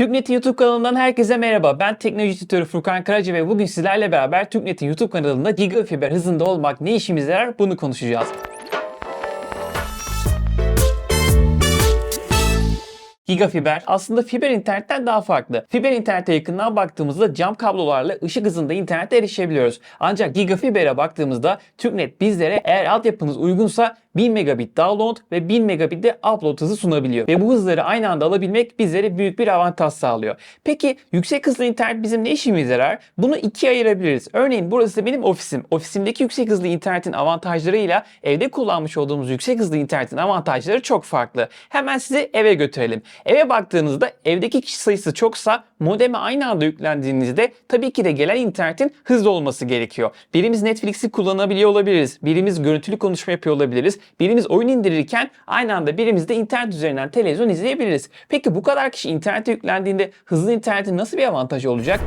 TürkNet'in YouTube kanalından herkese merhaba. Ben teknoloji tutörü Furkan Karaca ve bugün sizlerle beraber TürkNet'in YouTube kanalında gigafiber hızında olmak ne işimize yarar bunu konuşacağız. Gigafiber aslında fiber internetten daha farklı. Fiber internete yakından baktığımızda cam kablolarla ışık hızında internete erişebiliyoruz. Ancak gigafiber'e baktığımızda TürkNet bizlere eğer altyapınız uygunsa 1000 megabit download ve 1000 megabit de upload hızı sunabiliyor. Ve bu hızları aynı anda alabilmek bizlere büyük bir avantaj sağlıyor. Peki yüksek hızlı internet bizim ne işimize yarar? Bunu ikiye ayırabiliriz. Örneğin burası benim ofisim. Ofisimdeki yüksek hızlı internetin avantajlarıyla evde kullanmış olduğumuz yüksek hızlı internetin avantajları çok farklı. Hemen sizi eve götürelim. Eve baktığınızda evdeki kişi sayısı çoksa modeme aynı anda yüklendiğinizde tabii ki de gelen internetin hızlı olması gerekiyor. Birimiz Netflix'i kullanabiliyor olabiliriz. Birimiz görüntülü konuşma yapıyor olabiliriz. Birimiz oyun indirirken aynı anda birimiz de internet üzerinden televizyon izleyebiliriz. Peki bu kadar kişi internete yüklendiğinde hızlı internetin nasıl bir avantajı olacak?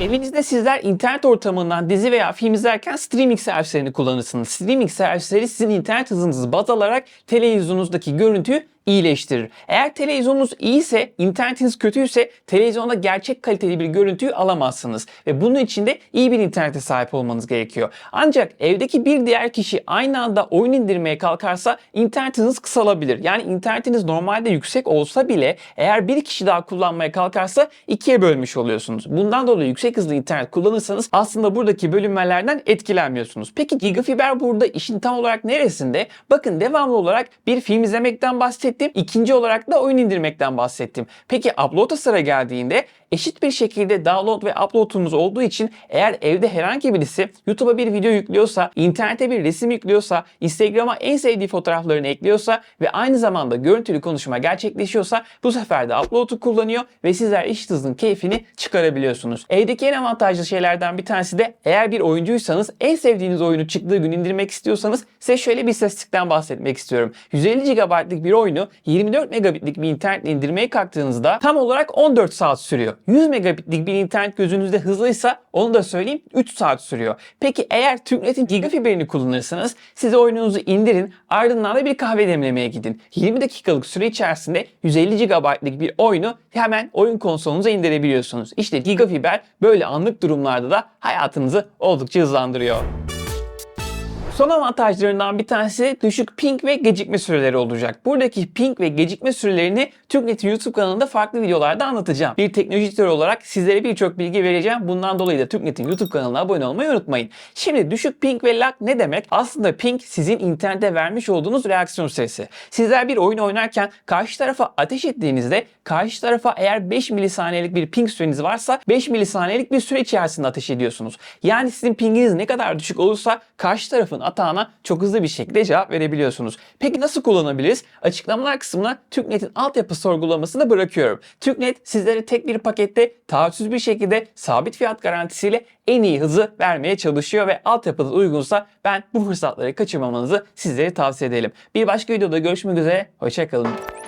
Evinizde sizler internet ortamından dizi veya film izlerken streaming servislerini kullanırsınız. Streaming servisleri sizin internet hızınızı baz alarak televizyonunuzdaki görüntüyü iyileştirir. Eğer televizyonunuz iyiyse, internetiniz kötüyse televizyonda gerçek kaliteli bir görüntüyü alamazsınız. Ve bunun için de iyi bir internete sahip olmanız gerekiyor. Ancak evdeki bir diğer kişi aynı anda oyun indirmeye kalkarsa internetiniz kısalabilir. Yani internetiniz normalde yüksek olsa bile eğer bir kişi daha kullanmaya kalkarsa ikiye bölmüş oluyorsunuz. Bundan dolayı yüksek hızlı internet kullanırsanız aslında buradaki bölünmelerden etkilenmiyorsunuz. Peki gigafiber burada işin tam olarak neresinde? Bakın devamlı olarak bir film izlemekten bahsettim. İkinci olarak da oyun indirmekten bahsettim. Peki upload'a sıra geldiğinde eşit bir şekilde download ve upload'unuz olduğu için eğer evde herhangi birisi YouTube'a bir video yüklüyorsa, internete bir resim yüklüyorsa, Instagram'a en sevdiği fotoğraflarını ekliyorsa ve aynı zamanda görüntülü konuşma gerçekleşiyorsa bu sefer de upload'u kullanıyor ve sizler eşit hızın keyfini çıkarabiliyorsunuz. Evdeki en avantajlı şeylerden bir tanesi de eğer bir oyuncuysanız en sevdiğiniz oyunu çıktığı gün indirmek istiyorsanız size şöyle bir istatistikten bahsetmek istiyorum. 150 GB'lık bir oyunu 24 megabitlik bir internetle indirmeye kalktığınızda tam olarak 14 saat sürüyor. 100 megabitlik bir internet gözünüzde hızlıysa onu da söyleyeyim 3 saat sürüyor. Peki eğer TürkNet'in gigafiberini kullanırsanız size oyununuzu indirin ardından da bir kahve demlemeye gidin. 20 dakikalık süre içerisinde 150 GB'lık bir oyunu hemen oyun konsolunuza indirebiliyorsunuz. İşte gigafiber böyle anlık durumlarda da hayatınızı oldukça hızlandırıyor. Son avantajlarından bir tanesi düşük ping ve gecikme süreleri olacak. Buradaki ping ve gecikme sürelerini TürkNet'in YouTube kanalında farklı videolarda anlatacağım. Bir teknoloji editörü olarak sizlere birçok bilgi vereceğim. Bundan dolayı da TürkNet'in YouTube kanalına abone olmayı unutmayın. Şimdi düşük ping ve lag ne demek? Aslında ping sizin internete vermiş olduğunuz reaksiyon süresi. Sizler bir oyun oynarken karşı tarafa ateş ettiğinizde karşı tarafa eğer 5 milisaniyelik bir ping süreniz varsa 5 milisaniyelik bir süre içerisinde ateş ediyorsunuz. Yani sizin pinginiz ne kadar düşük olursa karşı tarafın atağına çok hızlı bir şekilde cevap verebiliyorsunuz. Peki nasıl kullanabiliriz? Açıklamalar kısmına TürkNet'in altyapı sorgulamasını bırakıyorum. TürkNet sizlere tek bir pakette taahhütsüz bir şekilde sabit fiyat garantisiyle en iyi hızı vermeye çalışıyor ve altyapınız uygunsa ben bu fırsatları kaçırmamanızı sizlere tavsiye edelim. Bir başka videoda görüşmek üzere, hoşçakalın.